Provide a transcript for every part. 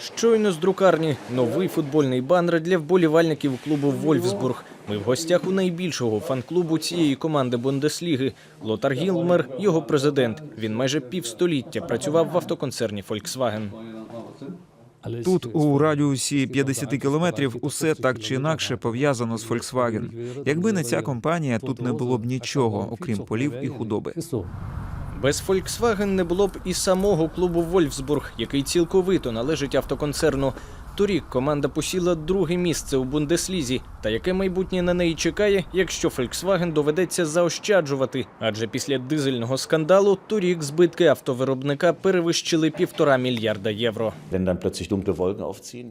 Щойно з друкарні новий футбольний банер для вболівальників клубу Вольфсбург. Ми в гостях у найбільшого фан-клубу цієї команди Бундесліги. Лотар Гілмер, його президент. Він майже півстоліття працював в автоконцерні Volkswagen. Тут у радіусі 50 кілометрів усе так чи інакше пов'язано з Volkswagen. Якби не ця компанія, тут не було б нічого, окрім полів і худоби. Без Volkswagen не було б і самого клубу Вольфсбург, який цілковито належить автоконцерну. Торік команда посіла друге місце у Бундеслізі. Та яке майбутнє на неї чекає, якщо Volkswagen доведеться заощаджувати? Адже після дизельного скандалу торік збитки автовиробника перевищили півтора мільярда євро.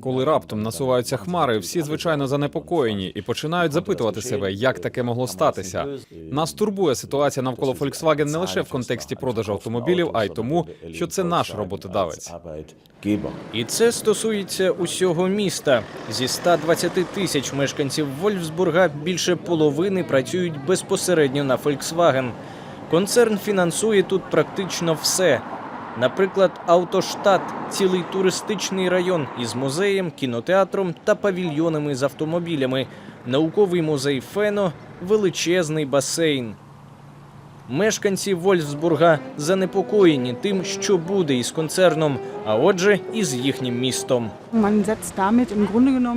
Коли раптом насуваються хмари, всі звичайно занепокоєні і починають запитувати себе, як таке могло статися. Нас турбує ситуація навколо Volkswagen не лише в контексті продажу автомобілів, а й тому, що це наш роботодавець. І це стосується усього міста. Зі 120 тисяч мешканців Вольфсбурга більше половини працюють безпосередньо на Volkswagen. Концерн фінансує тут практично все. Наприклад, Автоштат цілий туристичний район із музеєм, кінотеатром та павільйонами з автомобілями, науковий музей Фено, величезний басейн. Мешканці Вольфсбурга занепокоєні тим, що буде із концерном, а отже, і з їхнім містом.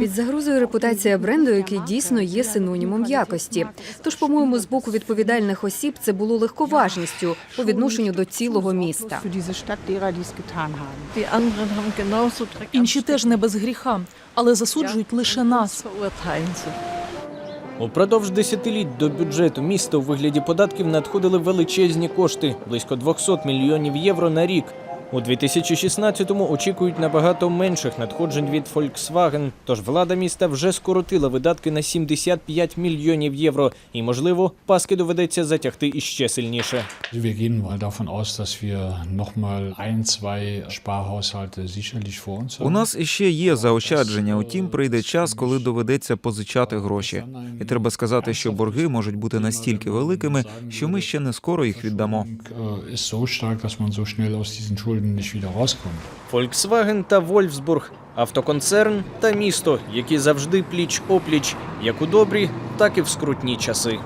Під загрозою репутація бренду, який дійсно є синонімом якості. Тож, по-моєму, з боку відповідальних осіб це було легковажністю по відношенню до цілого міста. Інші теж не без гріха, але засуджують лише нас. Упродовж десятиліть до бюджету міста у вигляді податків надходили величезні кошти близько 200 мільйонів євро на рік. У 2016-му очікують набагато менших надходжень від Volkswagen, Тож влада міста вже скоротила видатки на 75 мільйонів євро, і можливо, паски доведеться затягти іще сильніше. У нас іще є заощадження. Утім, прийде час, коли доведеться позичати гроші. І треба сказати, що борги можуть бути настільки великими, що ми ще не скоро їх віддамо. Äh, rauskommt. Volkswagen та Вольфсбург, автоконцерн та місто, які завжди пліч опліч, як у добрі, так і в скрутні часи.